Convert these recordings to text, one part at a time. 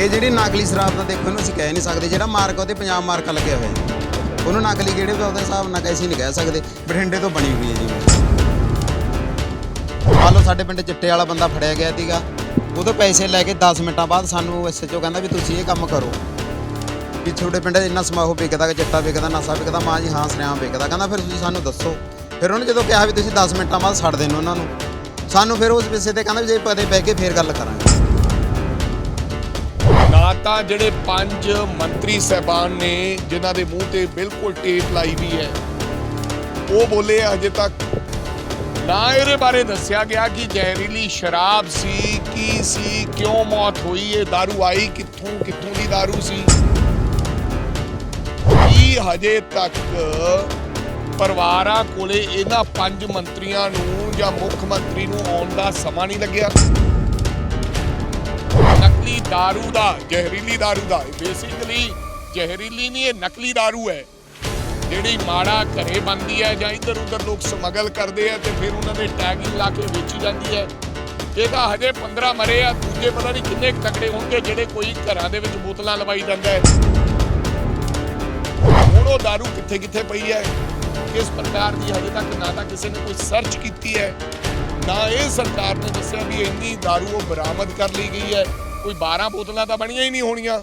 ਇਹ ਜਿਹੜੀ ਨਕਲੀ ਸ਼ਰਾਬ ਦਾ ਦੇਖੋ ਇਹਨੂੰ ਅਸੀਂ ਕਹਿ ਨਹੀਂ ਸਕਦੇ, ਜਿਹੜਾ ਮਾਰਕ ਉਹਦੇ ਪੰਜਾਬ ਮਾਰਕ ਲੱਗਿਆ ਹੋਇਆ ਜੀ ਉਹਨੂੰ ਨਕਲੀ ਕਿਹੜੇ ਤੋਂ ਉਹਦੇ ਹਿਸਾਬ ਨਾਲ ਅਸੀਂ ਨਹੀਂ ਕਹਿ ਸਕਦੇ, ਬਠਿੰਡੇ ਤੋਂ ਬਣੀ ਹੋਈ ਹੈ ਜੀ। ਮੰਨ ਲਓ ਸਾਡੇ ਪਿੰਡ ਚਿੱਟੇ ਵਾਲਾ ਬੰਦਾ ਫੜਿਆ ਗਿਆ ਸੀਗਾ। ਉਹਦੇ ਪੈਸੇ ਲੈ ਕੇ 10 ਮਿੰਟਾਂ ਬਾਅਦ ਸਾਨੂੰ ਐਸਐਚਓ ਕਹਿੰਦਾ ਵੀ ਤੁਸੀਂ ਇਹ ਕੰਮ ਕਰੋ। ਵੀ ਤੁਹਾਡੇ ਪਿੰਡ 'ਚ ਇੰਨਾ ਸਮਾਹੋ ਵਿਕਦਾ ਕਿ ਚਿੱਟਾ ਵਿਕਦਾ, ਨਸ਼ਾ ਵਿਕਦਾ, ਮਾਂ ਜੀ ਹਾਂ ਸਨੇਹਾ ਵਿਕਦਾ। ਕਹਿੰਦਾ ਫਿਰ ਤੁਸੀਂ ਸਾਨੂੰ ਦੱਸੋ। ਫਿਰ ਉਹਨੇ ਜਦੋਂ ਕਿਹਾ ਵੀ ਤੁਸੀਂ 10 ਮਿੰਟਾਂ ਬਾਅਦ ਛੱਡ ਦੇਣ ਉਹਨਾਂ ਨੂੰ, ਸਾਨੂੰ ਫਿਰ ਉਸ ਵਿਸ਼ੇ ਤੇ ਕਹਿੰਦਾ ਵੀ ਜੇ ਪਤੇ ਬਹਿ ਕੇ ਫੇਰ ਗੱਲ ਕਰਾਂਗੇ। ਨਾ ਤਾਂ ਜਿਹੜੇ ਪੰਜ ਮੰਤਰੀ ਸਹਿਬਾਨ ਨੇ ਜਿਨ੍ਹਾਂ ਦੇ ਮੂੰਹ ਤੇ ਬਿਲਕੁਲ ਟੇਪ ਲਾਈ ਵੀ ਹੈ ਉਹ ਬੋਲੇ ਅਜੇ ਤੱਕ ਨਾ ਇਹਦੇ ਬਾਰੇ ਦੱਸਿਆ ਗਿਆ ਕਿ ਜ਼ਹਿਰੀਲੀ ਸ਼ਰਾਬ ਸੀ ਕੀ ਸੀ ਕਿਉਂ ਮੌਤ ਹੋਈ ਇਹ दारू ਆਈ ਕਿੱਥੋਂ ਕਿੱਥੋਂ ਦੀ दारू ਸੀ ਕੀ ਹਜੇ ਤੱਕ ਪਰਿਵਾਰਾਂ ਕੋਲੇ ਇਹਨਾਂ ਪੰਜ ਮੰਤਰੀਆਂ ਨੂੰ ਜਾਂ ਮੁੱਖ ਮੰਤਰੀ ਨੂੰ ਆਉਣ ਦਾ ਸਮਾਂ ਨਹੀਂ ਲੱਗਿਆ ਨਕਲੀ दारू ਦਾ ਜ਼ਹਿਰੀਲੀ दारू ਦਾ ਬੇਸਿਕਲੀ ਜ਼ਹਿਰੀਲੀ ਨਹੀਂ ਇਹ ਨਕਲੀ दारू ਹੈ ਜਿਹੜੀ ਮਾੜਾ ਘਰੇ ਬੰਦੀ ਹੈ ਜਾਂ ਇੱਧਰ ਉੱਧਰ ਲੋਕ ਸਮਗਲ ਕਰਦੇ ਆ ਤੇ ਫਿਰ ਉਹਨਾਂ ਦੇ ਟੈਗਿੰਗ ਲਾ ਕੇ ਵੇਚੀ ਜਾਂਦੀ ਹੈ ਇਹ ਤਾਂ ਹਜੇ 15 ਮਰੇ ਆ ਦੂਜੇ ਪਤਾ ਨਹੀਂ ਕਿੰਨੇ ਕੁ ਤਕੜੇ ਹੋਣਗੇ ਜਿਹੜੇ ਕੋਈ ਘਰਾਂ ਦੇ ਵਿੱਚ ਬੋਤਲਾਂ ਲਵਾਈ ਜਾਂਦਾ ਹੈ ਹੁਣ ਉਹ दारू ਕਿੱਥੇ ਕਿੱਥੇ ਪਈ ਹੈ ਕਿਸ ਪ੍ਰਕਾਰ ਦੀ ਹਜੇ ਤੱਕ ਨਾ ਤਾਂ ਕਿਸੇ ਨੇ ਕੋਈ ਸਰਚ ਕੀਤੀ ਹੈ ਨਾ ਇਹ ਸਰਕਾਰ ਨੇ ਦੱਸਿਆ ਵੀ ਇੰਨੀ दारू ਉਹ ਬਰਾਮਦ ਕਰ ਲਈ ਗਈ ਹੈ ਕੋਈ 12 ਬੋਤਲਾਂ ਤਾਂ ਬਣੀਆਂ ਹੀ ਨਹੀਂ ਹੋਣੀਆਂ।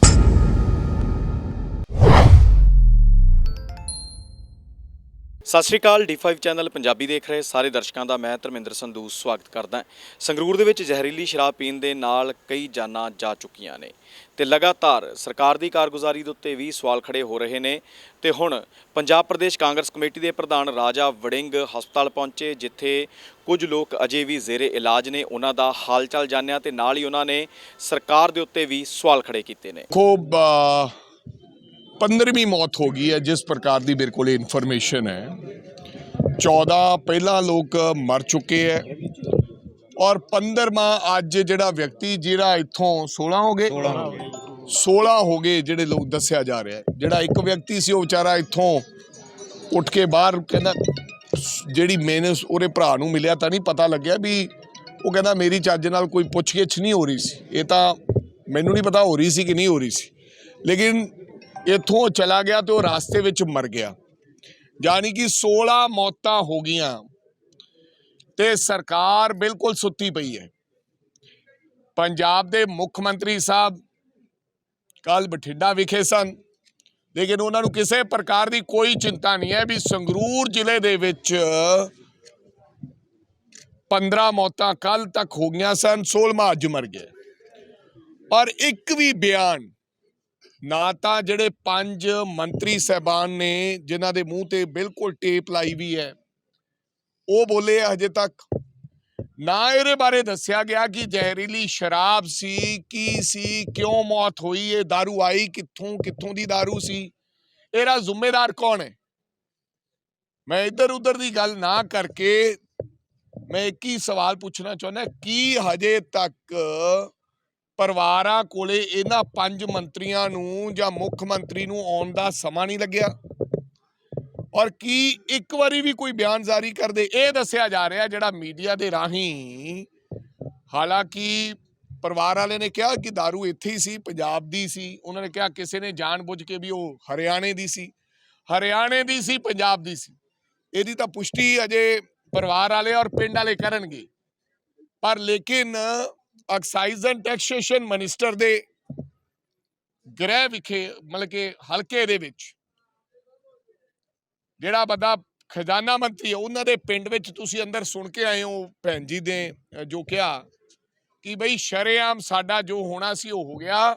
ਸਤਿ ਸ਼੍ਰੀ ਅਕਾਲ D5 ਚੈਨਲ ਪੰਜਾਬੀ ਦੇਖ ਰਹੇ ਸਾਰੇ ਦਰਸ਼ਕਾਂ ਦਾ ਮੈਂ ਧਰਮਿੰਦਰ ਸੰਧੂ ਸਵਾਗਤ ਕਰਦਾ ਸੰਗਰੂਰ ਦੇ ਵਿੱਚ ਜ਼ਹਿਰੀਲੀ ਸ਼ਰਾਬ ਪੀਣ ਦੇ ਨਾਲ ਕਈ ਜਾਨਾਂ ਜਾ ਚੁੱਕੀਆਂ ਨੇ ਤੇ ਲਗਾਤਾਰ ਸਰਕਾਰ ਦੀ ਕਾਰਗੁਜ਼ਾਰੀ ਦੇ ਉੱਤੇ ਵੀ ਸਵਾਲ ਖੜੇ ਹੋ ਰਹੇ ਨੇ ਤੇ ਹੁਣ ਪੰਜਾਬ ਪ੍ਰਦੇਸ਼ ਕਾਂਗਰਸ ਕਮੇਟੀ ਦੇ ਪ੍ਰਧਾਨ ਰਾਜਾ ਵੜਿੰਗ ਹਸਪਤਾਲ ਪਹੁੰਚੇ, ਜਿੱਥੇ ਕੁਝ ਲੋਕ ਅਜੇ ਵੀ ਜ਼ੇਰੇ ਇਲਾਜ ਨੇ, ਉਹਨਾਂ ਦਾ ਹਾਲ ਚਾਲ ਜਾਣਿਆ ਤੇ ਨਾਲ ਹੀ ਉਹਨਾਂ ਨੇ ਸਰਕਾਰ ਦੇ ਉੱਤੇ ਵੀ ਸਵਾਲ ਖੜੇ ਕੀਤੇ ਨੇ। ਖੂਬ 15ਵੀਂ ਮੌਤ ਹੋ ਗਈ ਹੈ ਜਿਸ ਪ੍ਰਕਾਰ ਦੀ ਮੇਰੇ ਕੋਲ ਇਨਫੋਰਮੇਸ਼ਨ ਹੈ। 14 ਪਹਿਲਾਂ ਲੋਕ ਮਰ ਚੁੱਕੇ ਹੈ ਔਰ 15ਵਾਂ ਅੱਜ ਜਿਹੜਾ ਵਿਅਕਤੀ ਜਿਹੜਾ ਇੱਥੋਂ 16 ਹੋ ਗਏ 16 ਹੋ ਗਏ। ਜਿਹੜੇ ਲੋਕ ਦੱਸਿਆ ਜਾ ਰਿਹਾ ਜਿਹੜਾ ਇੱਕ ਵਿਅਕਤੀ ਸੀ ਉਹ ਵਿਚਾਰਾ ਇੱਥੋਂ ਉੱਠ ਕੇ ਬਾਹਰ ਕਹਿੰਦਾ ਜਿਹੜੀ ਮੈਨੇ ਉਹਦੇ ਭਰਾ ਨੂੰ ਮਿਲਿਆ ਤਾਂ ਨਹੀਂ ਪਤਾ ਲੱਗਿਆ ਵੀ ਉਹ ਕਹਿੰਦਾ ਮੇਰੀ ਚੱਜ ਨਾਲ ਕੋਈ ਪੁੱਛਗਿੱਛ ਨਹੀਂ ਹੋ ਰਹੀ ਸੀ। ਇਹ ਤਾਂ ਮੈਨੂੰ ਨਹੀਂ ਪਤਾ ਹੋ ਰਹੀ ਸੀ ਕਿ ਨਹੀਂ ਹੋ ਰਹੀ ਸੀ। ਲੇਕਿਨ ਇੱਥੋਂ ਉਹ ਚਲਾ ਗਿਆ ਤੇ ਉਹ ਰਾਸਤੇ ਵਿੱਚ ਮਰ ਗਿਆ। ਯਾਨੀ ਕਿ 16 ਮੌਤਾਂ ਹੋ ਗਈਆਂ ਤੇ ਸਰਕਾਰ ਬਿਲਕੁਲ ਸੁੱਤੀ ਪਈ ਹੈ। ਪੰਜਾਬ ਦੇ ਮੁੱਖ ਮੰਤਰੀ ਸਾਹਿਬ ਕੱਲ ਬਠਿੰਡਾ ਵਿਖੇ ਸਨ। ਲੇਕਿਨ ਉਹਨਾਂ ਨੂੰ ਕਿਸੇ ਪ੍ਰਕਾਰ ਦੀ ਕੋਈ ਚਿੰਤਾ ਨਹੀਂ ਹੈ ਵੀ ਸੰਗਰੂਰ ਜ਼ਿਲ੍ਹੇ ਦੇ ਵਿੱਚ 15 ਮੌਤਾਂ ਕੱਲ ਤੱਕ ਹੋ ਗਈਆਂ ਸਨ 16ਵਾਂ ਅੱਜ ਮਰ ਗਿਆ। ਔਰ ਇੱਕ ਵੀ ਬਿਆਨ ਨਾ ਤਾਂ ਜਿਹੜੇ ਪੰਜ ਮੰਤਰੀ ਸਹਿਬਾਨ ਨੇ ਜਿਨ੍ਹਾਂ ਦੇ ਮੂੰਹ ਤੇ ਬਿਲਕੁਲ ਟੇਪ ਲਾਈ ਵੀ ਹੈ ਉਹ ਬੋਲੇ ਹਜੇ ਤੱਕ ਨਾ ਇਹਦੇ ਬਾਰੇ ਦੱਸਿਆ ਗਿਆ ਕਿ ਜ਼ਹਿਰੀਲੀ ਸ਼ਰਾਬ ਸੀ ਕੀ ਸੀ ਕਿਉਂ ਮੌਤ ਹੋਈ ਇਹ दारू ਆਈ ਕਿੱਥੋਂ ਕਿੱਥੋਂ ਦੀ दारू ਸੀ ਇਹਦਾ ਜ਼ਿੰਮੇਦਾਰ ਕੌਣ ਹੈ ਮੈਂ ਇੱਧਰ ਉੱਧਰ ਦੀ ਗੱਲ ਨਾ ਕਰਕੇ ਮੈਂ ਇੱਕ ਹੀ ਸਵਾਲ ਪੁੱਛਣਾ ਚਾਹੁੰਦਾ ਕੀ ਹਜੇ ਤੱਕ ਪਰਿਵਾਰਾਂ ਕੋਲੇ ਇਹਨਾਂ ਪੰਜ ਮੰਤਰੀਆਂ ਨੂੰ ਜਾਂ ਮੁੱਖ ਮੰਤਰੀ ਨੂੰ ਆਉਣ ਦਾ ਸਮਾਂ ਨਹੀਂ ਲੱਗਿਆ। ਔਰ ਕੀ ਇੱਕ ਵਾਰੀ ਵੀ ਕੋਈ ਬਿਆਨ ਜਾਰੀ ਕਰਦੇ, ਇਹ ਦੱਸਿਆ ਜਾ ਰਿਹਾ ਜਿਹੜਾ ਮੀਡੀਆ ਦੇ ਰਾਹੀਂ। ਹਾਲਾਂਕਿ ਪਰਿਵਾਰ ਵਾਲੇ ਨੇ ਕਿਹਾ ਕਿ दारू ਇੱਥੇ ਹੀ ਸੀ, ਪੰਜਾਬ ਦੀ ਸੀ। ਉਹਨਾਂ ਨੇ ਕਿਹਾ ਕਿਸੇ ਨੇ ਜਾਣਬੁੱਝ ਕੇ ਵੀ ਉਹ ਹਰਿਆਣੇ ਦੀ ਸੀ। ਹਰਿਆਣੇ ਦੀ ਸੀ, ਪੰਜਾਬ ਦੀ ਸੀ। ਇਹਦੀ ਤਾਂ ਪੁਸ਼ਟੀ ਅਜੇ ਪਰਿਵਾਰ ਵਾਲੇ ਔਰ ਪਿੰਡ ਵਾਲੇ ਕਰਨਗੇ। ਪਰ ਲੇਕਿਨ ਐਕਸਾਈਜ਼ ਐਂਡ ਟੈਕਸੇਸ਼ਨ ਮਿਨਿਸਟਰ ਦੇ ਗ੍ਰਹਿ ਵਿਖੇ ਮਤਲਬ ਕਿ ਹਲਕੇ ਦੇ ਵਿੱਚ ਜਿਹੜਾ ਬੰਦਾ ਖਜ਼ਾਨਾ ਮੰਤਰੀ ਹੈ ਉਹਨਾਂ ਦੇ ਪਿੰਡ ਵਿੱਚ ਤੁਸੀਂ ਅੰਦਰ ਸੁਣ ਕੇ ਆਏ ਹੋ ਭੈਣ ਜੀ ਦੇ ਅ, ਜੋ ਕਿਹਾ ਕਿ ਬਈ ਸ਼ਰੇਆਮ ਸਾਡਾ ਜੋ ਹੋਣਾ ਸੀ ਉਹ ਹੋ ਗਿਆ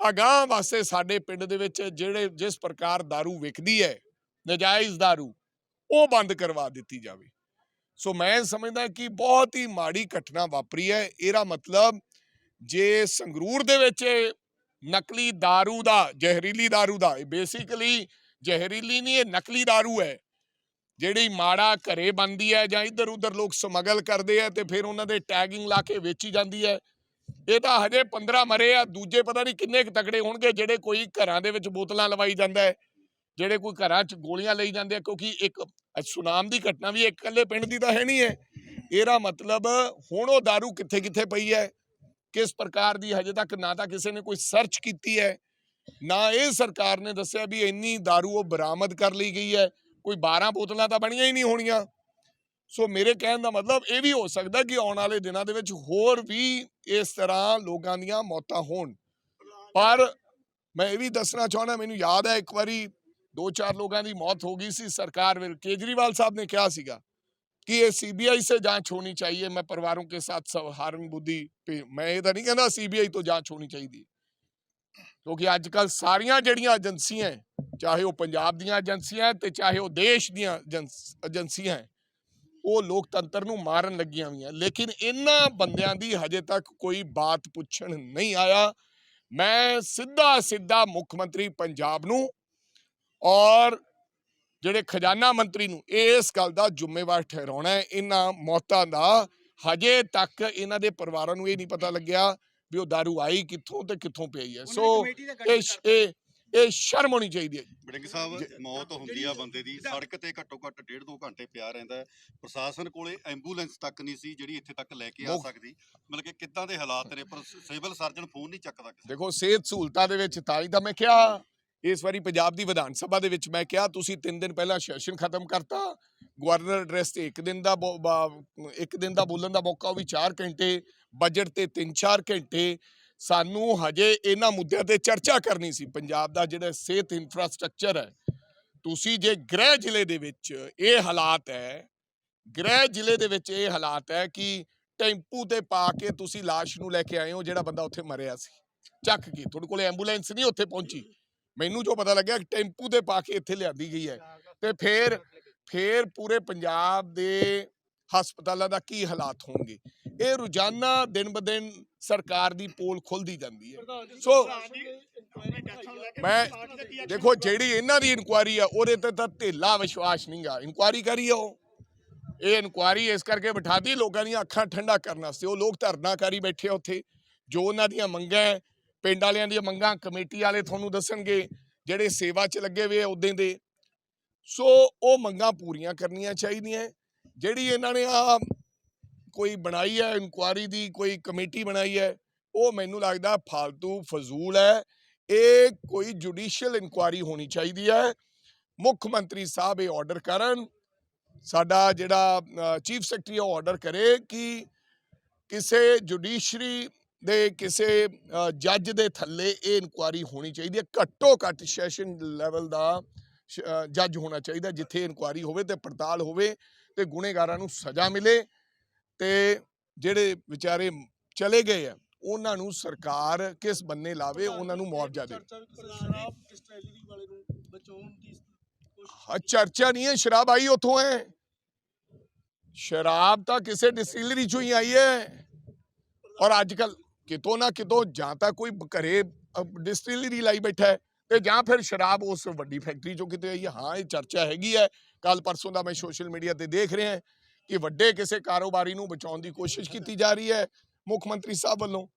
ਅਗਾਹ ਵਾਸਤੇ ਸਾਡੇ ਪਿੰਡ ਦੇ ਵਿੱਚ ਜਿਹੜੇ ਜਿਸ ਪ੍ਰਕਾਰ दारू ਵਿਕਦੀ ਹੈ ਨਜਾਇਜ਼ दारू ਉਹ ਬੰਦ ਕਰਵਾ ਦਿੱਤੀ ਜਾਵੇ ਸੋ ਮੈਂ ਸਮਝਦਾ ਕਿ ਬਹੁਤ ਹੀ ਮਾੜੀ ਘਟਨਾ ਵਾਪਰੀ ਹੈ ਇਹਦਾ ਮਤਲਬ ਜੇ ਸੰਗਰੂਰ ਦੇ ਵਿੱਚ ਇਹ ਨਕਲੀ दारू ਦਾ ਜ਼ਹਿਰੀਲੀ दारू ਦਾ ਬੇਸਿਕਲੀ ਜ਼ਹਿਰੀਲੀ ਨਹੀਂ ਇਹ ਨਕਲੀ दारू ਹੈ ਜਿਹੜੀ ਮਾੜਾ ਘਰੇ ਬੰਦੀ ਹੈ ਜਾਂ ਇੱਧਰ ਉੱਧਰ ਲੋਕ ਸਮਗਲ ਕਰਦੇ ਆ ਤੇ ਫਿਰ ਉਹਨਾਂ ਦੇ ਟੈਗਿੰਗ ਲਾ ਕੇ ਵੇਚੀ ਜਾਂਦੀ ਹੈ ਇਹ ਤਾਂ ਹਜੇ 15 ਮਰੇ ਆ ਦੂਜੇ ਪਤਾ ਨਹੀਂ ਕਿੰਨੇ ਕੁ ਤਕੜੇ ਹੋਣਗੇ ਜਿਹੜੇ ਕੋਈ ਘਰਾਂ ਦੇ ਵਿੱਚ ਬੋਤਲਾਂ ਲਵਾਈ ਜਾਂਦਾ ਹੈ ਜਿਹੜੇ ਕੋਈ ਘਰਾਂ 'ਚ ਗੋਲੀਆਂ ਲਈ ਜਾਂਦੇ ਆ ਕਿਉਂਕਿ ਇੱਕ ਅੱਜ ਸੁਨਾਮ ਦੀ ਘਟਨਾ ਵੀ ਇੱਕ ਇਕੱਲੇ ਪਿੰਡ ਦੀ ਤਾਂ ਹੈ ਨਹੀਂ ਹੈ ਇਹਦਾ ਮਤਲਬ ਹੁਣ ਉਹ दारू ਕਿੱਥੇ ਕਿੱਥੇ ਪਈ ਹੈ ਕਿਸ ਪ੍ਰਕਾਰ ਦੀ ਹਜੇ ਤੱਕ ਨਾ ਤਾਂ ਕਿਸੇ ਨੇ ਕੋਈ ਸਰਚ ਕੀਤੀ ਹੈ ਨਾ ਇਹ ਸਰਕਾਰ ਨੇ ਦੱਸਿਆ ਵੀ ਇੰਨੀ दारू ਉਹ ਬਰਾਮਦ ਕਰ ਲਈ ਗਈ ਹੈ ਕੋਈ 12 ਬੋਤਲਾਂ ਤਾਂ ਬਣੀਆਂ ਹੀ ਨਹੀਂ ਹੋਣੀਆਂ ਸੋ ਮੇਰੇ ਕਹਿਣ ਦਾ ਮਤਲਬ ਇਹ ਵੀ ਹੋ ਸਕਦਾ ਕਿ ਆਉਣ ਵਾਲੇ ਦਿਨਾਂ ਦੇ ਵਿੱਚ ਹੋਰ ਵੀ ਇਸ ਤਰ੍ਹਾਂ ਲੋਕਾਂ ਦੀਆਂ ਮੌਤਾਂ ਹੋਣ ਪਰ ਮੈਂ ਇਹ ਵੀ ਦੱਸਣਾ ਚਾਹੁੰਦਾ ਮੈਨੂੰ ਯਾਦ ਹੈ ਇੱਕ ਵਾਰੀ ਦੋ ਚਾਰ ਲੋਕਾਂ ਦੀ ਮੌਤ ਹੋ ਗਈ ਸੀ ਸਰਕਾਰ ਵਿੱਚ ਕੇਜਰੀਵਾਲ ਸਾਹਿਬ ਨੇ ਕਿਹਾ ਸੀਗਾ कि ये सीबीआई से जांच होनी चाहिए मैं परिवारों के साथ सहानुभूति पे मैं ਇਹ ਤਾਂ ਨਹੀਂ ਕਹਿੰਦਾ ਸੀਬੀਆਈ ਤੋਂ ਜਾਂਚ ਹੋਣੀ ਚਾਹੀਦੀ ਕਿਉਂਕਿ ਅੱਜ ਕੱਲ ਸਾਰੀਆਂ ਜਿਹੜੀਆਂ ਏਜੰਸੀਆਂ ਹੈ, ਚਾਹੇ ਉਹ ਪੰਜਾਬ ਦੀਆਂ ਏਜੰਸੀਆਂ ਹੈ ਤੇ ਚਾਹੇ ਉਹ ਦੇਸ਼ ਦੀਆਂ ਏਜੰਸ- ਏਜੰਸੀਆਂ ਹੈ, ਉਹ ਲੋਕਤੰਤਰ ਨੂੰ ਮਾਰਨ ਲੱਗੀਆਂ ਹੋਈਆਂ ਲੇਕਿਨ ਇਹਨਾਂ ਬੰਦਿਆਂ ਦੀ ਹਜੇ ਤੱਕ ਕੋਈ ਬਾਤ ਪੁੱਛਣ ਨਹੀਂ ਆਇਆ ਮੈਂ ਸਿੱਧਾ ਸਿੱਧਾ ਮੁੱਖ ਮੰਤਰੀ ਪੰਜਾਬ ਨੂੰ ਔਰ ਜਿਹੜੇ ਖਜ਼ਾਨਾ ਮੰਤਰੀ ਨੂੰ ਇਸ ਗੱਲ ਦਾ ਜ਼ਿੰਮੇਵਾਰ ਠਹਿਰਾਉਣਾ ਹੈ ਇਹਨਾਂ ਮੌਤਾਂ ਦਾ ਹਜੇ ਤੱਕ ਇਹਨਾਂ ਦੇ ਪਰਿਵਾਰਾਂ ਨੂੰ ਇਹ ਨਹੀਂ ਪਤਾ ਲੱਗਿਆ ਵੀ ਉਹ दारू ਆਈ ਕਿੱਥੋਂ ਤੇ ਕਿੱਥੋਂ ਪਈ ਹੈ। ਸੋ ਇਹ ਇਹ ਇਹ ਸ਼ਰਮ ਹੋਣੀ ਚਾਹੀਦੀ ਹੈ ਬੜਿੰਗ ਸਾਹਿਬ ਮੌਤ ਹੁੰਦੀ ਆ ਬੰਦੇ ਦੀ ਸੜਕ ਤੇ ਘੱਟੋ ਘੱਟ ਡੇਢ ਦੋ ਘੰਟੇ ਪਿਆ ਰਹਿੰਦਾ ਹੈ। ਪ੍ਰਸ਼ਾਸਨ ਕੋਲੇ ਐਂਬੂਲੈਂਸ ਤੱਕ ਨਹੀਂ ਸੀ ਜਿਹੜੀ ਇੱਥੇ ਤੱਕ ਲੈ ਕੇ ਆ ਸਕਦੀ। ਮਤਲਬ ਕਿ ਕਿੱਦਾਂ ਦੇ ਹਾਲਾਤ ਨੇ ਪਰ ਸਿਵਲ ਸਰਜਨ ਫੋਨ ਨਹੀਂ ਚੱਕਦਾ ਕਿਸੇ ਦੇਖੋ ਸਿਹਤ ਸਹੂਲਤਾਂ ਦੇ ਵਿੱਚ ਤਾਂ ਹੀ ਤਾਂ ਮੈਂ ਕਿਹਾ ਇਸ ਵਾਰੀ ਪੰਜਾਬ ਦੀ ਵਿਧਾਨ ਸਭਾ ਦੇ ਵਿੱਚ ਮੈਂ ਕਿਹਾ, ਤੁਸੀਂ 3 ਦਿਨ ਪਹਿਲਾਂ ਸੈਸ਼ਨ ਖਤਮ ਕਰਤਾ, ਗਵਰਨਰ ਐਡਰੈਸ ਤੇ 1 ਦਿਨ ਦਾ ਇੱਕ ਦਿਨ ਦਾ ਬੋਲਣ ਦਾ ਮੌਕਾ, ਉਹ ਵੀ 4 ਘੰਟੇ ਬਜਟ ਤੇ 3-4 ਘੰਟੇ। ਸਾਨੂੰ ਹਜੇ ਇਹਨਾਂ ਮੁੱਦਿਆਂ ਤੇ ਚਰਚਾ ਕਰਨੀ ਸੀ। ਪੰਜਾਬ ਦਾ ਜਿਹੜਾ ਸਿਹਤ ਇਨਫਰਾਸਟ੍ਰਕਚਰ ਹੈ, ਤੁਸੀਂ ਜੇ ਗ੍ਰਹਿ ਜ਼ਿਲ੍ਹੇ ਦੇ ਵਿੱਚ ਇਹ ਹਾਲਾਤ ਹੈ, ਗ੍ਰਹਿ ਜ਼ਿਲ੍ਹੇ ਦੇ ਵਿੱਚ ਇਹ ਹਾਲਾਤ ਹੈ ਕਿ ਟੈਂਪੂ ਤੇ ਪਾ ਕੇ ਤੁਸੀਂ ਲਾਸ਼ ਨੂੰ ਲੈ ਕੇ ਆਏ ਹੋ, ਜਿਹੜਾ ਬੰਦਾ ਉੱਥੇ ਮਰਿਆ ਸੀ। ਚੱਕ ਕੇ, ਤੁਹਾਡੇ ਕੋਲ ਐਂਬੂਲੈਂਸ ਨਹੀਂ ਉੱਥੇ ਪਹੁੰਚੀ। ਮੈਨੂੰ ਜੋ ਪਤਾ ਲੱਗਿਆ ਟੈਂਪੂ ਤੇ ਪਾ ਕੇ ਇੱਥੇ ਲਿਆਂਦੀ ਗਈ ਹੈ। ਤੇ ਫਿਰ ਫਿਰ ਪੂਰੇ ਪੰਜਾਬ ਦੇ ਹਸਪਤਾਲਾਂ ਦਾ ਕੀ ਹਾਲਾਤ ਹੋਣਗੇ? ਇਹ ਰੋਜ਼ਾਨਾ ਦਿਨ ਬ ਦਿਨ ਸਰਕਾਰ ਦੀ ਪੋਲ ਖੁੱਲਦੀ ਜਾਂਦੀ ਹੈ। ਸੋ ਮੈਂ ਦੇਖੋ ਜਿਹੜੀ ਇਹਨਾਂ ਦੀ ਇਨਕੁਆਰੀ ਆ ਉਹਦੇ ਤੇ ਤਾਂ ਢਿੱਲਾ ਵਿਸ਼ਵਾਸ ਨਹੀਂਗਾ ਇਨਕੁਆਰੀ ਕਰੀ ਉਹ। ਇਹ ਇਨਕੁਆਰੀ ਇਸ ਕਰਕੇ ਬਿਠਾਦੀ ਲੋਕਾਂ ਦੀਆਂ ਅੱਖਾਂ ਠੰਡਾ ਕਰਨ ਵਾਸਤੇ। ਉਹ ਲੋਕ ਧਰਨਾਕਾਰੀ ਬੈਠੇ ਆ ਉੱਥੇ। ਜੋ ਉਹਨਾਂ ਦੀਆਂ ਮੰਗਾਂ ਪਿੰਡ ਵਾਲਿਆਂ ਦੀਆਂ ਮੰਗਾਂ ਕਮੇਟੀ ਵਾਲੇ ਤੁਹਾਨੂੰ ਦੱਸਣਗੇ, ਜਿਹੜੇ ਸੇਵਾ 'ਚ ਲੱਗੇ ਹੋਏ ਆ ਉਦੋਂ ਦੇ। ਸੋ ਉਹ ਮੰਗਾਂ ਪੂਰੀਆਂ ਕਰਨੀਆਂ ਚਾਹੀਦੀਆਂ। ਜਿਹੜੀ ਇਹਨਾਂ ਨੇ ਆ ਕੋਈ ਬਣਾਈ ਹੈ, ਇਨਕੁਆਰੀ ਦੀ ਕੋਈ ਕਮੇਟੀ ਬਣਾਈ ਹੈ, ਉਹ ਮੈਨੂੰ ਲੱਗਦਾ ਫालतू ਫਜ਼ੂਲ ਹੈ। ਇਹ ਕੋਈ ਜੁਡੀਸ਼ੀਅਲ ਇਨਕੁਆਰੀ ਹੋਣੀ ਚਾਹੀਦੀ ਹੈ। ਮੁੱਖ ਮੰਤਰੀ ਸਾਹਿਬ ਇਹ ਆਰਡਰ ਕਰਨ। ਸਾਡਾ ਜਿਹੜਾ ਚੀਫ ਸੈਕਟਰੀ ਉਹ ਆਰਡਰ ਕਰੇ ਕਿ ਕਿਸੇ ਜੁਡੀਸ਼ਰੀ ਦੇ ਕਿਸੇ ਜੱਜ ਦੇ ਥੱਲੇ ਇਹ ਇਨਕੁਆਰੀ ਹੋਣੀ ਚਾਹੀਦੀ ਹੈ। ਘੱਟੋ ਘੱਟ ਸੈਸ਼ਨ ਲੈਵਲ ਦਾ ਜੱਜ ਹੋਣਾ ਚਾਹੀਦਾ ਜਿੱਥੇ ਇਨਕੁਆਰੀ ਹੋਵੇ ਤੇ ਪੜਤਾਲ ਹੋਵੇ ਤੇ ਗੁਨੇਗਾਰਾਂ ਨੂੰ ਸਜ਼ਾ ਮਿਲੇ ਤੇ ਜਿਹੜੇ ਵਿਚਾਰੇ ਚਲੇ ਗਏ ਆ ਉਹਨਾਂ ਨੂੰ ਸਰਕਾਰ ਕਿਸ ਬੰਨੇ ਲਾਵੇ ਉਹਨਾਂ ਨੂੰ ਮੁਆਵਜ਼ਾ ਦੇ। ਚਰਚਾ ਨਹੀਂ ਹੈ ਸ਼ਰਾਬ ਆਈ ਉਥੋਂ ਹੈ। ਸ਼ਰਾਬ ਤਾਂ ਕਿਸੇ ਡਿਸਟਿਲਰੀ ਚੋਂ ਹੀ ਆਈ ਹੈ। ਔਰ ਅੱਜ ਕੱਲ ਕਿਤੋਂ ਨਾ ਕਿਤੋਂ ਜਾਂ ਤਾਂ ਕੋਈ ਘਰੇ ਡਿਸਟਿਲਰੀ ਲਾਈ ਬੈਠਾ ਹੈ ਤੇ ਜਾਂ ਫਿਰ ਸ਼ਰਾਬ ਉਸ ਵੱਡੀ ਫੈਕਟਰੀ ਚੋਂ ਕਿਤੇ ਆਈ ਹੈ। ਹਾਂ ਇਹ ਚਰਚਾ ਹੈਗੀ ਹੈ। ਕੱਲ ਪਰਸੋਂ ਦਾ ਮੈਂ ਸੋਸ਼ਲ ਮੀਡੀਆ ਤੇ ਦੇਖ ਰਿਹਾ ਕਿ ਵੱਡੇ ਕਿਸੇ ਕਾਰੋਬਾਰੀ ਨੂੰ ਬਚਾਉਣ ਦੀ ਕੋਸ਼ਿਸ਼ ਕੀਤੀ ਜਾ ਰਹੀ ਹੈ ਮੁੱਖ ਮੰਤਰੀ ਸਾਹਿਬ ਵੱਲੋਂ।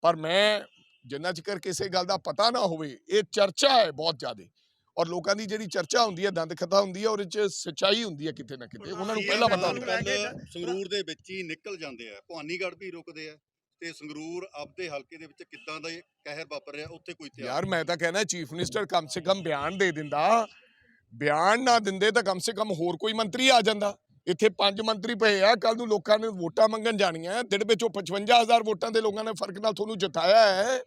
ਪਰ ਮੈਂ ਜਿੰਨਾ ਚਿਰ ਕਿਸੇ ਗੱਲ ਦਾ ਪਤਾ ਨਾ ਹੋਵੇ ਇਹ ਚਰਚਾ ਹੈ ਬਹੁਤ ਜ਼ਿਆਦਾ ਔਰ ਲੋਕਾਂ ਦੀ ਜਿਹੜੀ ਚਰਚਾ ਹੁੰਦੀ ਹੈ ਦੰਦ ਖਤਾ ਹੁੰਦੀ ਹੈ ਉਹਦੇ ਚ ਸੱਚਾਈ ਹੁੰਦੀ ਹੈ ਕਿਤੇ ਨਾ ਕਿਤੇ। ਉਹਨਾਂ ਨੂੰ ਪਹਿਲਾਂ ਪਤਾ ਹੁੰਦਾ। ਸੰਗਰੂਰ ਦੇ ਵਿੱਚ ਹੀ ਨਿਕਲ ਜਾਂਦੇ ਆ। ਭਵਾਨੀਗੜ੍ਹ ਵੀ ਰੁਕਦੇ ਆ। ਤੇ ਸੰਗਰੂਰ ਆਪਦੇ ਹਲਕੇ ਦੇ ਵਿੱਚ ਕਿੱਦਾਂ ਦਾ ਕਹਿਰ ਵਾਪਰ ਰਿਹਾ ਉੱਥੇ ਕੋਈ ਤਿਆਰ ਯਾਰ ਮੈਂ ਤਾਂ ਕਹਿੰਦਾ ਚੀਫ ਮਿਨਿਸਟਰ ਕਮ ਸੇ ਕਮ ਬਿਆਨ ਦੇ ਦਿੰਦਾ। ਬਿਆਨ ਨਾ ਦਿੰਦੇ ਤਾਂ ਕਮ ਸੇ ਕਮ ਹੋਰ ਕੋਈ ਮੰਤਰੀ ਆ ਜਾਂਦਾ। ਇੱਥੇ ਪੰਜ ਮੰਤਰੀ ਪਏ ਆ ਕੱਲ ਨੂੰ ਲੋਕਾਂ ਨੇ ਵੋਟਾਂ ਮੰਗਣ ਜਾਣੀਆਂ। ਦਿਨ ਵਿੱਚੋਂ 55000 ਵੋਟਾਂ ਦੇ ਲੋਕਾਂ ਨੇ ਫ਼ਰਕ ਨਾਲ ਤੁਹਾਨੂੰ ਜਿਤਾਇਆ ਹੈ।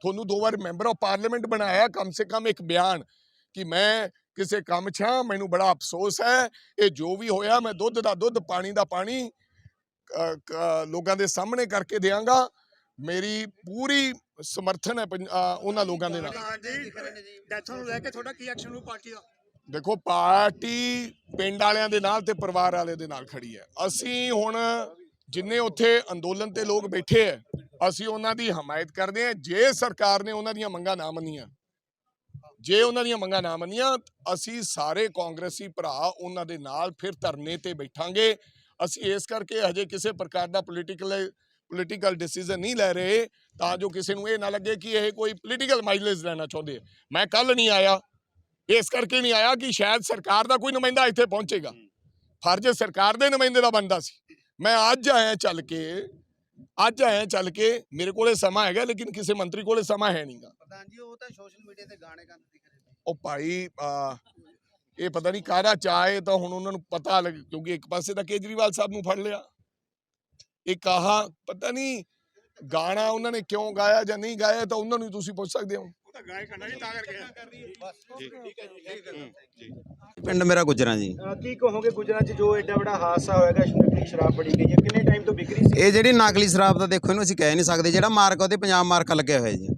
ਤੁਹਾਨੂੰ ਦੋ ਵਾਰ ਮੈਂਬਰ ਆਫ ਪਾਰਲੀਮੈਂਟ ਬਣਾਇਆ ਕਮ ਸੇ ਕਮ ਇੱਕ ਬਿਆਨ ਕਿ ਮੈਂ ਕਿਸੇ ਕੰਮ 'ਚ ਹਾਂ ਮੈਨੂੰ ਬੜਾ ਅਫਸੋਸ ਹੈ। ਇਹ ਜੋ ਵੀ ਹੋਇਆ ਮੈਂ ਦੁੱਧ ਦਾ ਦੁੱਧ ਪਾਣੀ ਦਾ ਪਾਣੀ ਲੋਕਾਂ ਦੇ ਸਾਹਮਣੇ ਕਰਕੇ ਦਿਆਂਗਾ। ਮੇਰੀ ਪੂਰੀ ਸਮਰਥਨ ਹੈ ਉਹਨਾਂ ਲੋਕਾਂ ਦੇ ਨਾਲ। ਜੀ ਡੈਥ ਨੂੰ ਲੈ ਕੇ ਤੁਹਾਡਾ ਕੀ ਐਕਸ਼ਨ ਹੋਊ ਪਾਰਟੀ ਦਾ? ਦੇਖੋ ਪਾਰਟੀ ਪਿੰਡ ਵਾਲਿਆਂ ਦੇ ਨਾਲ ਤੇ ਪਰਿਵਾਰ ਵਾਲੇ ਦੇ ਨਾਲ ਖੜੀ ਹੈ। ਅਸੀਂ ਹੁਣ ਜਿੰਨੇ ਉੱਥੇ ਅੰਦੋਲਨ ਤੇ ਲੋਕ ਬੈਠੇ ਹੈ ਅਸੀਂ ਉਹਨਾਂ ਦੀ ਹਮਾਇਤ ਕਰਦੇ ਹਾਂ। ਜੇ ਸਰਕਾਰ ਨੇ ਉਹਨਾਂ ਦੀਆਂ ਮੰਗਾਂ ਨਾ ਮੰਨੀਆਂ ਜੇ ਉਹਨਾਂ ਦੀਆਂ ਮੰਗਾਂ ਨਾ ਮੰਨੀਆਂ ਅਸੀਂ ਸਾਰੇ ਕਾਂਗਰਸੀ ਭਰਾ ਉਹਨਾਂ ਦੇ ਨਾਲ ਫਿਰ ਧਰਨੇ ਤੇ ਬੈਠਾਂਗੇ। ਅਸੀਂ ਇਸ ਕਰਕੇ ਹਜੇ ਕਿਸੇ ਪ੍ਰਕਾਰ ਦਾ ਪੋਲੀਟੀਕਲ ਪੋਲੀਟੀਕਲ ਡਿਸੀਜਨ ਨਹੀਂ ਲੈ ਰਹੇ ਤਾਂ ਜੋ ਕਿਸੇ ਨੂੰ ਇਹ ਨਾ ਲੱਗੇ ਕਿ ਇਹ ਕੋਈ ਪੋਲੀਟੀਕਲ ਮਾਈਲੇਜ ਲੈਣਾ ਚਾਹੁੰਦੇ ਆ। ਮੈਂ ਕੱਲ ਨਹੀਂ ਆਇਆ। ਇਸ ਕਰਕੇ ਨਹੀਂ ਆਇਆ ਕਿ ਸ਼ਾਇਦ ਸਰਕਾਰ ਦਾ ਕੋਈ ਨੁਮਾਇੰਦਾ ਇੱਥੇ ਪਹੁੰਚੇਗਾ। ਫਰਜ਼ ਸਰਕਾਰ ਦੇ ਨੁਮਾਇੰਦੇ ਦਾ ਬਣਦਾ ਸੀ। ਮੈਂ ਅੱਜ ਆਇਆ ਚੱਲ ਕੇ ਅੱਜ ਆਇਆ ਚੱਲ ਕੇ ਮੇਰੇ ਕੋਲੇ ਸਮਾਂ ਹੈਗਾ ਲੇਕਿਨ ਕਿਸੇ ਮੰਤਰੀ ਕੋਲੇ ਸਮਾਂ ਹੈ ਨਹੀਂਗਾ ਪ੍ਰਧਾਨ ਜੀ ਉਹ ਤਾਂ ਸੋਸ਼ਲ ਮੀਡੀਆ ਤੇ ਗਾਣੇ ਗਾਉਂਦੇ ਦਿਖ ਰਹੇ ਉਹ ਭਾਈ ਆ, ਇਹ ਪਤਾ ਨਹੀਂ ਕਾਹਦਾ ਚਾਹੇ ਤਾਂ ਹੁਣ ਉਹਨਾਂ ਨੂੰ ਪਤਾ ਲੱਗ, ਕਿਉਂਕਿ ਇੱਕ ਪਾਸੇ ਤਾਂ ਕੇਜਰੀਵਾਲ ਸਾਹਿਬ ਨੂੰ ਫੜ ਲਿਆ। ਇਹ ਆਹ ਪਤਾ ਨਹੀਂ ਗਾਣਾ ਉਹਨਾਂ ਨੇ ਕਿਉਂ ਗਾਇਆ ਜਾਂ ਨਹੀਂ ਗਾਇਆ, ਤਾਂ ਉਹਨਾਂ ਨੂੰ ਤੁਸੀਂ ਪੁੱਛ ਸਕਦੇ ਹੋ। ਪਿੰਡ ਮੇਰਾ ਗੁਜਰਾਂ ਜੀ। ਕੀ ਕਹੋਗੇ ਗੁਜਰਾਤ 'ਚ ਜੋ ਐਡਾ ਵੱਡਾ ਹਾਦਸਾ ਹੋਏਗਾ ਨਕਲੀ ਸ਼ਰਾਬ ਬੜੀ ਗਈ ਹੈ। ਕਿੰਨੇ ਟਾਈਮ ਤੋਂ ਵਿਕਰੀ ਸੀ? ਇਹ ਜਿਹੜੀ ਨਕਲੀ ਸ਼ਰਾਬ ਦਾ ਦੇਖੋ ਇਹਨੂੰ ਅਸੀਂ ਕਹਿ ਨਹੀਂ ਸਕਦੇ ਜਿਹੜਾ ਮਾਰਕ ਉਹਦੇ ਪੰਜਾਬ ਮਾਰਕਾ ਲੱਗਿਆ ਹੋਇਆ ਜੀ।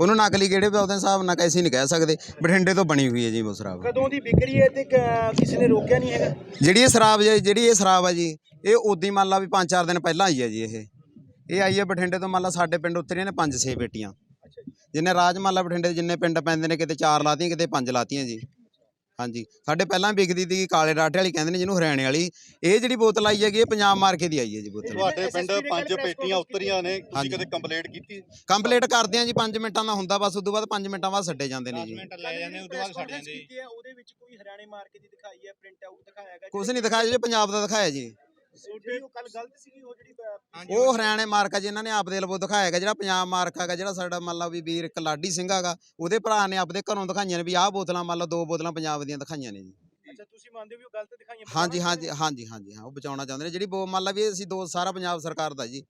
ਉਹਨੂੰ ਨਕਲੀ ਕਿਹੜੇ ਉਹਦੇ ਹਿਸਾਬ ਨਾਲ ਅਸੀਂ ਨਹੀਂ ਕਹਿ ਸਕਦੇ ਬਠਿੰਡੇ ਤੋਂ ਬਣੀ ਹੋਈ ਹੈ ਜੀ ਉਹ ਸ਼ਰਾਬ। ਕਦੋਂ ਦੀ ਵਿਕਰੀ ਹੈ ਤੇ ਕਿਸੇ ਨੇ ਰੋਕਿਆ ਨਹੀਂ ਹੈਗਾ? ਜਿਹੜੀ ਇਹ ਸ਼ਰਾਬ ਜੀ- ਜਿਹੜੀ ਇਹ ਸ਼ਰਾਬ ਆ ਜੀ ਇਹ ਉਦੀ ਮੰਨ ਲਾ ਵੀ 5-4 ਦਿਨ ਪਹਿਲਾਂ ਆਈ ਹੈ ਜੀ ਇਹ। ਇਹ ਆਈ ਹੈ ਬਠਿੰਡੇ ਤੋਂ ਮੰਨ ਲਾ ਸਾਡੇ ਪਿੰਡ ਉਤਰੀਆਂ ਨੇ 5-6 ਪੇਟੀਆਂ। ਅੱਛਾ ਜੀ ਜਿੰਨੇ ਰਾਜ ਮੰਨ ਲਾ ਬਠਿੰਡੇ ਦੇ ਜਿੰਨੇ ਪਿੰਡ ਪੈਂਦੇ ਨੇ ਕਿਤੇ 4 ਲਾਤੀਆਂ ਕਿਤੇ 5 ਲਾਤੀਆਂ ਜੀ। ਹਾਂਜੀ। ਸਾਡੇ ਪਹਿਲਾਂ ਵਿਕਦੀ ਸੀ ਕਾਲੇ ਡਾਟੇ ਵਾਲੀ ਕਹਿੰਦੇ ਨੇ ਜਿਹਨੂੰ ਹਰਿਆਣੇ ਵਾਲੀ। ਇਹ ਜਿਹੜੀ ਬੋਤਲ ਆਈ ਹੈਗੀ ਇਹ ਪੰਜਾਬ ਮਾਰਕੇ ਦੀ ਆਈ ਹੈ ਜੀ ਬੋਤਲ। ਤੁਹਾਡੇ ਪਿੰਡ ਪੰਜ ਪੇਟੀਆਂ ਉਤਰੀਆਂ ਨੇ ਤੁਸੀਂ। ਕਦੇ ਕੰਪਲੇਂਟ ਕੀਤੀ? ਕੰਪਲੀਟ ਕਰਦੇ ਆ ਜੀ 5 ਮਿੰਟਾਂ ਦਾ ਹੁੰਦਾ ਬਸ ਉਦੋਂ ਬਾਅਦ 5 ਮਿੰਟਾਂ ਬਾਅਦ ਛੱਡੇ ਜਾਂਦੇ ਨੇ ਜੀ। ਲੈ ਜਾਂਦੇ ਉਦੋਂ ਬਾਅਦ ਛੱਡ ਜਾਂਦੇ ਉਹਦੇ ਵਿੱਚ ਕੋਈ ਹਰਿਆਣੇ ਮਾਰਕੇ ਦੀ ਦਿਖਾਈ ਹੈ ਪ੍ਰਿੰਟ ਆਊਟ ਦਿਖਾਇਆ ਹੈਗਾ ਕੁਛ ਨਹੀਂ ਦਿਖਾਇਆ ਜੀ ਪੰਜਾਬ ਦਾ ਦਿਖਾਇਆ ਜੀ। ਜਿਹੜੀ ਉਹ ਕੱਲ ਗਲਤ ਸੀਗੀ ਉਹ ਜਿਹੜੀ ਅਹ, ਉਹ ਹਰਿਆਣੇ ਮਾਰਕਾ ਜਿਨ੍ਹਾਂ ਨੇ ਆਪਦੇ ਲਵੋ ਦਿਖਾਇਆ ਹੈਗਾ ਜਿਹੜਾ ਪੰਜਾਬ ਮਾਰਕਾ ਹੈਗਾ ਜਿਹੜਾ ਸਾਡਾ ਮੰਨ ਲਾ ਵੀ ਵੀਰ ਇੱਕ ਲਾਡੀ ਸਿੰਘ ਹੈਗਾ ਉਹਦੇ ਭਰਾ ਨੇ ਆਪਦੇ ਘਰੋਂ ਦਿਖਾਈਆਂ ਨੇ ਵੀ ਆਹ ਬੋਤਲਾਂ ਮੰਨ ਦੋ ਬੋਤਲਾਂ ਪੰਜਾਬ ਦੀਆਂ ਦਿਖਾਈਆਂ ਨੇ ਜੀ। ਅੱਛਾ ਤੁਸੀਂ ਮੰਨਦੇ ਹੋ ਵੀ ਉਹ ਗਲਤ ਦਿਖਾਈਆਂ ਹਾਂਜੀ ਹਾਂਜੀ ਹਾਂਜੀ ਹਾਂਜੀ ਹਾਂ ਉਹ ਬਚਾਉਣਾ ਚਾਹੁੰਦੇ ਨੇ ਜਿਹੜੀ ਬੋ ਮੰਨ ਲਾ ਵੀ ਅਸੀਂ ਦੋ ਸਾਰਾ ਪੰਜਾਬ ਸਰਕਾਰ ਦਾ ਜੀ।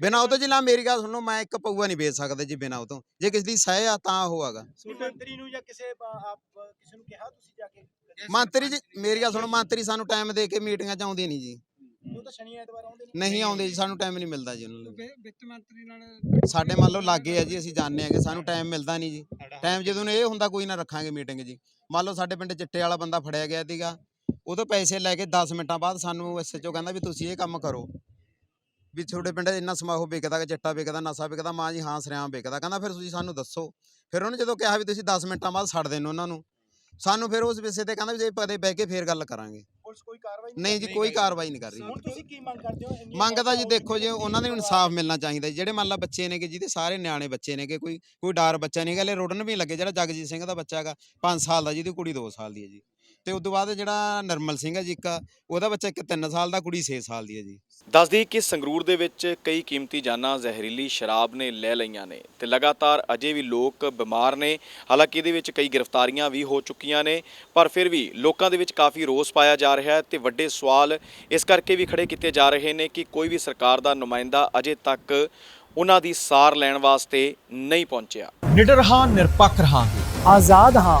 ਬਿਨਾਂ ਉਹ ਤੋਂ ਜਿਲਾ ਮੇਰੀ ਗੱਲ ਸੁਣੋ ਮੈਂ ਇੱਕ ਪਊਆ ਨਹੀਂ ਵੇਚ ਸਕਦਾ ਜੀ ਬਿਨਾਂ ਉਹ ਤੋਂ ਜੇ ਕਿਸੇ ਦੀ ਸਹਿ ਆ ਤਾਂ ਉਹ ਹੈਗਾ। ਮੰਤਰੀ ਨੂੰ ਜਾਂ ਕਿਸੇ ਅਹ, ਆਪ ਅਹ, ਕਿਸੇ ਨੂੰ ਕਿਹਾ ਤੁਸੀਂ ਜਾ ਕੇ? ਮੰਤਰੀ ਜੀ ਮੇਰੀ ਗੱਲ ਸੁਣੋ ਮੰਤਰੀ ਸਾਨੂੰ ਟਾਈਮ ਦੇ ਕੇ ਮੀਟਿੰਗਾਂ ਚ ਆਉਂਦੇ ਨਹੀਂ ਜੀ। ਉਹ ਤਾਂ ਸ਼ਨੀ ਐਤਵਾਰ ਆਉਂਦੇ ਨੇ। ਨਹੀਂ ਆਉਂਦੇ ਜੀ ਸਾਨੂੰ ਟਾਈਮ ਨਹੀਂ ਮਿਲਦਾ ਜੀ ਉਹਨਾਂ ਨੂੰ। ਵਿੱਤ ਮੰਤਰੀ ਨਾਲ ਸਾਡੇ ਮੰਨ ਲਓ ਲਾਗੇ ਆ ਜੀ ਅਸੀਂ ਜਾਣਦੇ ਆਂਗੇ ਸਾਨੂੰ ਟਾਈਮ ਮਿਲਦਾ ਨਹੀਂ ਜੀ। ਟਾਈਮ ਜਦੋਂ ਇਹ ਹੁੰਦਾ ਕੋਈ ਨਾ ਰੱਖਾਂਗੇ ਮੀਟਿੰਗ ਜੀ। ਮੰਨ ਲਓ ਸਾਡੇ ਪਿੰਡ ਚਿੱਟੇ ਵਾਲਾ ਬੰਦਾ ਫੜਿਆ ਗਿਆ ਸੀਗਾ ਉਹ ਤੋਂ ਪੈਸੇ ਲੈ ਕੇ 10 ਮਿੰਟਾਂ ਬਾਅਦ ਸਾਨੂੰ ਐਸਐਚਓ ਕਹਿੰਦਾ ਵੀ ਤੁਸੀਂ ਇਹ ਕੰਮ ਕਰੋ। ਵੀ ਤੁਹਾਡੇ ਪਿੰਡ ਇੰਨਾ ਸਮਾਹੋ ਵਿਕਦਾ ਕਿ ਚਿੱਟਾ ਵਿਕਦਾ ਨਸ਼ਾ ਵਿਕਦਾ ਮਾਂ ਜੀ ਹਾਂ ਸਰਿਆਮ ਵਿਕਦਾ। ਕਹਿੰਦਾ ਫਿਰ ਤੁਸੀਂ ਸਾਨੂੰ ਦੱਸੋ। ਫਿਰ ਉਹਨੇ ਜਦੋਂ ਕਿਹਾ ਵੀ ਤੁਸੀਂ 10 ਮਿੰਟਾਂ ਬਾਅਦ ਛੱਡ ਦੇਣ ਉਹਨਾਂ ਨੂੰ ਸਾਨੂੰ ਫਿਰ ਉਸ ਵਿਸ਼ੇ ਤੇ ਕਹਿੰਦਾ ਵੀ ਜੇ ਪਦੇ ਬਹਿ ਕੇ ਫੇਰ ਗੱਲ ਕਰਾਂਗੇ। ਪੁਲਿਸ ਕੋਈ ਕਾਰਵਾਈ ਨਹੀਂ ਜੀ ਕੋਈ ਕਾਰਵਾਈ ਨਹੀਂ ਕਰ ਰਹੀ। ਹੁਣ ਤੁਸੀਂ ਕੀ ਮੰਗ ਕਰਦੇ ਹੋ? ਮੰਗ ਤਾਂ ਜੀ ਦੇਖੋ ਜੀ ਉਹਨਾਂ ਨੂੰ ਇਨਸਾਫ ਮਿਲਣਾ ਚਾਹੀਦਾ। ਜਿਹੜੇ ਮੰਨ ਲਾ ਬੱਚੇ ਨੇਗੇ ਜਿਹਦੇ ਸਾਰੇ ਨਿਆਣੇ ਬੱਚੇ ਨੇਗੇ ਕੋਈ ਕੋਈ ਡਾਰ ਬੱਚਾ ਨਹੀਂ ਗਾ ਲੈ ਰੋਡਨ ਵੀ ਲੱਗੇ ਜਿਹੜਾ ਜਗਜੀਤ ਸਿੰਘ ਦਾ ਬੱਚਾ ਹੈਗਾ 5 ਸਾਲ ਦਾ ਜਿਹਦੀ ਕੁੜੀ 2 ਸਾਲ ਦੀ ਹੈ ਜੀ। ਤੇ ਉਸ ਤੋਂ ਬਾਅਦ ਜਿਹੜਾ ਨਰਮਲ ਸਿੰਘ ਹੈ ਜੀ ਇੱਕ ਉਹਦਾ ਬੱਚਾ ਇੱਕ 3 ਸਾਲ ਦਾ ਕੁੜੀ 6 ਸਾਲ ਦੀ ਹੈ ਜੀ। ਦੱਸਦੀ ਕਿ ਸੰਗਰੂਰ ਦੇ ਵਿੱਚ ਕਈ ਕੀਮਤੀ ਜਾਨਾਂ ਜ਼ਹਿਰੀਲੀ ਸ਼ਰਾਬ ਨੇ ਲੈ ਲਈਆਂ ਨੇ ਤੇ ਲਗਾਤਾਰ ਅਜੇ ਵੀ ਲੋਕ ਬਿਮਾਰ ਨੇ। ਹਾਲਾਂਕਿ ਇਹਦੇ ਵਿੱਚ ਕਈ ਗ੍ਰਿਫਤਾਰੀਆਂ ਵੀ ਹੋ ਚੁੱਕੀਆਂ ਨੇ ਪਰ ਫਿਰ ਵੀ ਲੋਕਾਂ ਦੇ ਵਿੱਚ ਕਾਫੀ ਰੋਸ ਪਾਇਆ ਜਾ ਰਿਹਾ ਹੈ ਤੇ ਵੱਡੇ ਸਵਾਲ ਇਸ ਕਰਕੇ ਵੀ ਖੜੇ ਕੀਤੇ ਜਾ ਰਹੇ ਨੇ ਕਿ ਕੋਈ ਵੀ ਸਰਕਾਰ ਦਾ ਨੁਮਾਇੰਦਾ ਅਜੇ ਤੱਕ ਉਹਨਾਂ ਦੀ ਸਾਰ ਲੈਣ ਵਾਸਤੇ ਨਹੀਂ ਪਹੁੰਚਿਆ। ਨਿਡਰ ਹਾਂ ਨਿਰਪੱਖ ਰਹਾਂਗੇ। ਆਜ਼ਾਦ ਹਾਂ